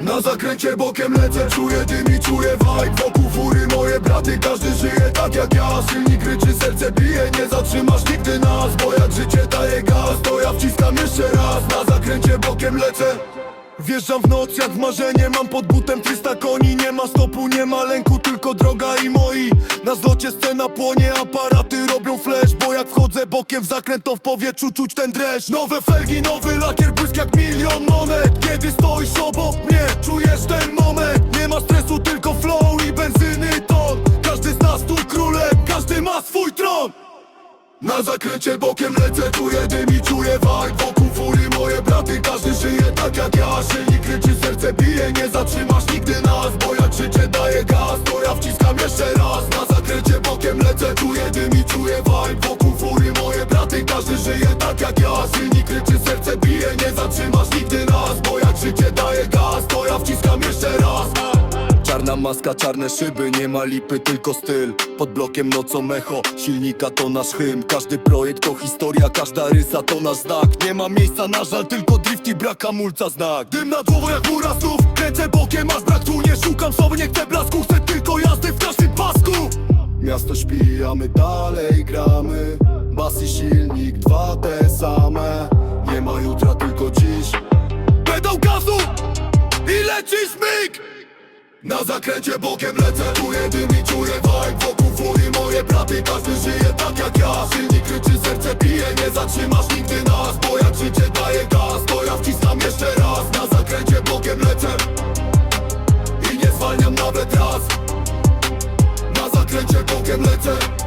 Na zakręcie bokiem lecę, czuję dym i czuję vibe. Wokół fury moje braty, każdy żyje tak jak ja. Silnik ryczy, serce bije, nie zatrzymasz nigdy nas. Bo jak życie daje gaz, to ja wciskam jeszcze raz. Na zakręcie bokiem lecę. Wjeżdżam w noc jak w marzenie Mam pod butem 300 koni. Nie ma stopu, nie ma lęku, tylko droga i moi. Na zlocie scena płonie Aparaty robią flash. Bo jak wchodzę bokiem w zakręt To w powietrzu czuć ten dreszcz. Nowe felgi, nowy lakier, błysk jak milion monet. Kiedy stoisz obok mnie Czujesz ten moment Nie ma stresu, tylko flow i benzyny ton. Każdy z nas tu królem Każdy ma swój tron. Na zakręcie bokiem lecę, czuję dym i czuję vibe Wokół fury moje braty, każdy żyje tak jak ja Silnik ryczy, serce bije, nie zatrzymasz nigdy nas Bo jak życie daje gaz, to ja wciskam jeszcze raz. Na zakręcie bokiem lecę, czuję dym i czuję vibe Wokół fury moje braty, każdy żyje tak jak ja Silnik ryczy, serce bije, nie zatrzymasz nigdy maska, czarne szyby, nie ma lipy, tylko styl. Pod blokiem nocą echo, silnika to nasz hymn. Każdy projekt to historia, każda rysa to nasz znak. Nie ma miejsca na żal, tylko drift i brak hamulca znak. Dym nad głową jak góra snów, kręcę bokiem, aż brak tu nie szukam sobie, nie chcę blasku Chcę tylko jazdy w każdym pasku. Miasto śpi, a my dalej gramy. Bas i silnik, dwa te same. Nie ma jutra, tylko dziś. Pedał gazu i leci smyk na zakręcie bokiem lecę, czuję dym i czuję vibe Wokół fury moje braty, każdy żyje tak jak ja. Silnik kryczy, serce bije, nie zatrzymasz nigdy nas Bo jak życie daje gaz, to ja wciskam jeszcze raz. Na zakręcie bokiem lecę I nie zwalniam nawet raz. Na zakręcie bokiem lecę